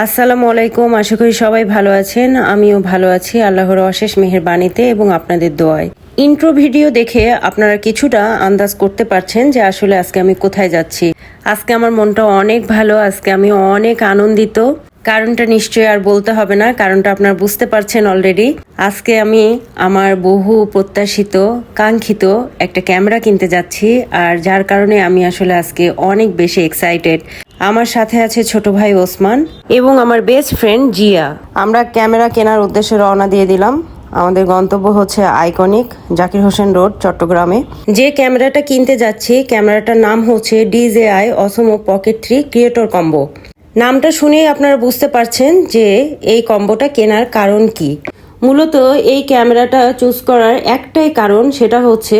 আসসালামু আলাইকুম, আশা করি সবাই ভালো আছেন। আমিও ভালো আছি, আল্লাহর অশেষ মেহেরবানিতে এবং আপনাদের দোয়ায়। ইন্ট্রো ভিডিও দেখে আপনারা কিছুটা আন্দাজ করতে পারছেন যে আসলে আজকে আমি কোথায় যাচ্ছি। আজকে আমার মনটা অনেক ভালো, আজকে আমি অনেক আনন্দিত। কারণটা নিশ্চয়ই আর বলতে হবে না, কারণটা আপনারা বুঝতে পারছেন অলরেডি আজকে আমি আমার বহু প্রত্যাশিত, কাঙ্ক্ষিত একটা ক্যামেরা কিনতে যাচ্ছি, আর যার কারণে আমি আসলে আজকে অনেক বেশি এক্সাইটেড আমার সাথে আছে ছোট ভাই ওসমান এবং আমার বেস্ট ফ্রেন্ড জিয়া। আমরা ক্যামেরা কেনার উদ্দেশ্যে রওনা দিয়ে দিলাম। আমাদের গন্তব্য হচ্ছে আইকনিক জাকির হোসেন রোড, চট্টগ্রামে। যে ক্যামেরাটা কিনতে যাচ্ছি, ক্যামেরাটার নাম হচ্ছে DJI Osmo Pocket three creator combo নামটা শুনেই আপনারা বুঝতে পারছেন যে এই কম্বোটা কেনার কারণ কি। মূলত এই ক্যামেরাটা চুজ করার একটাই কারণ, সেটা হচ্ছে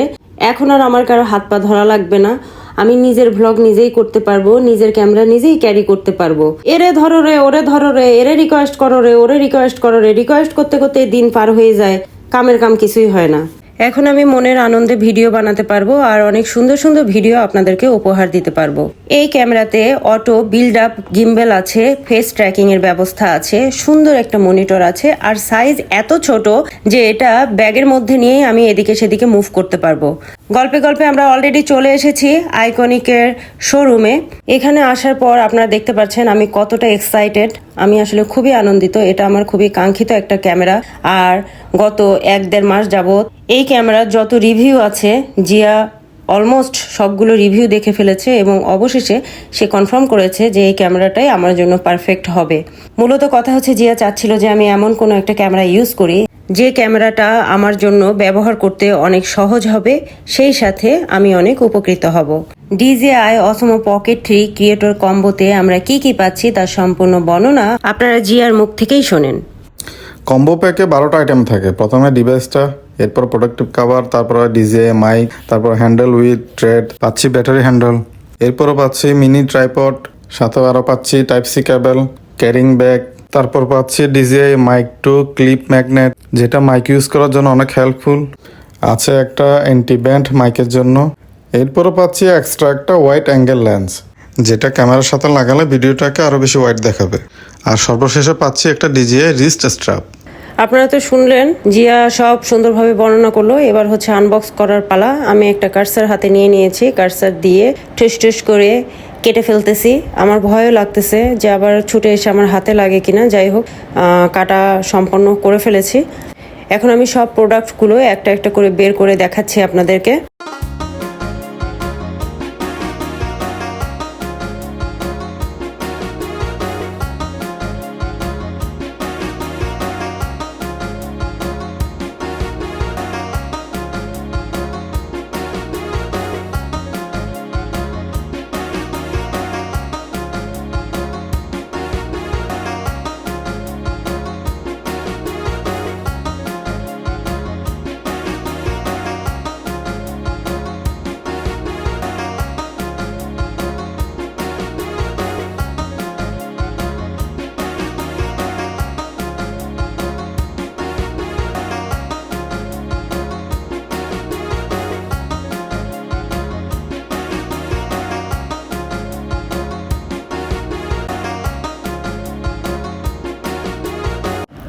এখন আর আমার কারও হাত পা ধরা লাগবে না। আমি নিজের ভ্লগ নিজেই করতে পারব, নিজের ক্যামেরা নিজেই ক্যারি করতে পারব। এরে ধরো রে, ওরে ধরো রে, এরে রিকোয়েস্ট করো রে, ওরে রিকোয়েস্ট করো রে রিকোয়েস্ট করতে করতে দিন পার হয়ে যায়, কামের কাম কিছুই হয় না। এখন আমি মনের আনন্দে ভিডিও বানাতে পারব আর অনেক সুন্দর সুন্দর ভিডিও আপনাদেরকে উপহার দিতে পারব। এই ক্যামেরাতে অটো বিল্ড আপ গিম্বেল আছে ফেস ট্র্যাকিং এর ব্যবস্থা আছে, সুন্দর একটা মনিটর আছে, আর সাইজ এত ছোট যে এটা ব্যাগের মধ্যে নিয়ে আমি এদিকে সেদিকে মুভ করতে পারব। গল্পে গল্পে আমরা অলরেডি চলে এসেছি আইকনিকের শোরুমে এখানে আসার পর আপনারা দেখতে পাচ্ছেন আমি কতটা এক্সাইটেড আমি আসলে খুবই আনন্দিত, এটা আমার খুবই কাঙ্ক্ষিত একটা ক্যামেরা। আর গত এক দেড় মাস যাবত এই ক্যামেরার যত রিভিউ আছে, জিয়া অলমোস্ট সবগুলো রিভিউ দেখে ফেলেছে এবং অবশেষে সে কনফার্ম করেছে যে এই ক্যামেরাটাই আমার জন্য পারফেক্ট হবে। মূলত কথা হচ্ছে, জিয়া চাচ্ছিল যে আমি এমন কোনো একটা ক্যামেরা ইউজ করি। যে ক্যামেরাটা আমার জন্য ব্যবহার করতে অনেক সহজ হবে, সেই সাথে আমি অনেক উপকৃত হব। DJI Osmo pocket three creator কম্বোতে আমরা কি কি পাচ্ছি তার সম্পূর্ণ বর্ণনা আপনারা জিয়ার মুখ থেকেই শোনেন। কম্বো প্যাকে বারোটা আইটেম থাকে। প্রথমে ডিভাইসটা এরপর প্রোডাক্টিভ কাভার তারপর ডিজে মাইক তারপর হ্যান্ডেল উইথ ট্রেড পাচ্ছি ব্যাটারি হ্যান্ডেল এরপরও পাচ্ছি মিনি ট্রাইপড সাথে আরও পাচ্ছি টাইপ সি ক্যারিং ব্যাগ তারপর পাচ্ছি DJI mic two clip magnet যেটা মাইক ইউজ করার জন্য অনেক হেল্পফুল আছে একটা অ্যান্টি ব্যান্ড মাইকের জন্য। এরপরও পাচ্ছি এক্সট্রা একটা হোয়াইট অ্যাঙ্গেল লেন্স যেটা ক্যামেরার সাথে লাগালে ভিডিওটাকে আরও বেশি হোয়াইট দেখাবে। আর সর্বশেষে পাচ্ছি একটা ডিজিআই রিস্ট স্ট্রাপ আপনারা তো শুনলেন, জিয়া সব সুন্দরভাবে বর্ণনা করল। এবার হচ্ছে আনবক্স করার পালা। আমি একটা কার্সার হাতে নিয়ে নিয়েছি। কার্সার দিয়ে ঠেস ঠেস করে কেটে ফেলতেছি। আমার ভয়ও লাগতেছে যে আবার ছুটে এসে আমার হাতে লাগে কিনা, যাই হোক কাটা সম্পন্ন করে ফেলেছি। এখন আমি সব প্রোডাক্টগুলো একটা একটা করে বের করে দেখাচ্ছি আপনাদেরকে।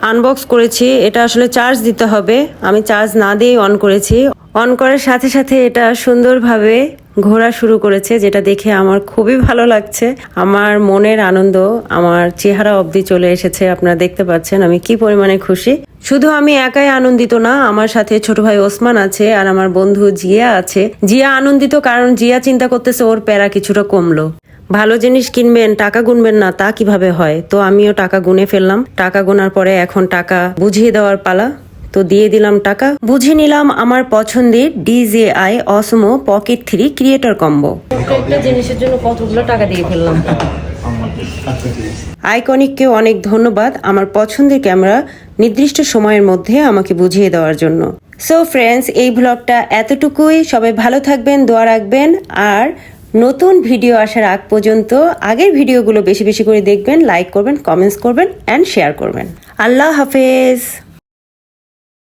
আনবক্স করেছি, এটা আসলে চার্জ দিতে হবে। আমি চার্জ না দিয়েই অন করেছি। অন করার সাথে সাথে এটা সুন্দরভাবে ঘোরা শুরু করেছে, যেটা দেখে আমার খুবই ভালো লাগছে। আমার মনের আনন্দ, আমার চেহারা অবধি চলে এসেছে, আপনারা দেখতে পাচ্ছেন, আমি কি পরিমাণে খুশি। শুধু আমি একাই আনন্দিত না, আমার সাথে ছোট ভাই ওসমান আছে, আর আমার বন্ধু জিয়া আছে। জিয়া আনন্দিত কারণ জিয়া চিন্তা করতেছে ওর প্যারা কিছুটা কমলো। ভালো জিনিস কিনবেন, টাকা গুনবেন না, তা কীভাবে হয়? তো আমিও টাকা গুনে ফেললাম। টাকা গোনার পরে এখন টাকা বুঝিয়ে দেওয়ার পালা। তো দিয়ে দিলাম টাকা। বুঝে নিলাম আমার পছন্দের DJI Osmo Pocket three creator combo. প্রত্যেকটা জিনিসের জন্য কতগুলো টাকা দিয়ে ফেললাম? আইকনিককে অনেক ধন্যবাদ আমার পছন্দের ক্যামেরা নির্দিষ্ট সময়ের মধ্যে আমাকে বুঝিয়ে দেওয়ার জন্য। সো ফ্রেন্ডস এই ব্লগটা এতটুকুই। সবাই ভালো থাকবেন দোয়া রাখবেন। আর নতুন ভিডিও আসার আগ পর্যন্ত আগের ভিডিওগুলো বেশি বেশি করে দেখবেন লাইক করবেন কমেন্টস করবেন অ্যান্ড শেয়ার করবেন। আল্লাহ হাফেজ।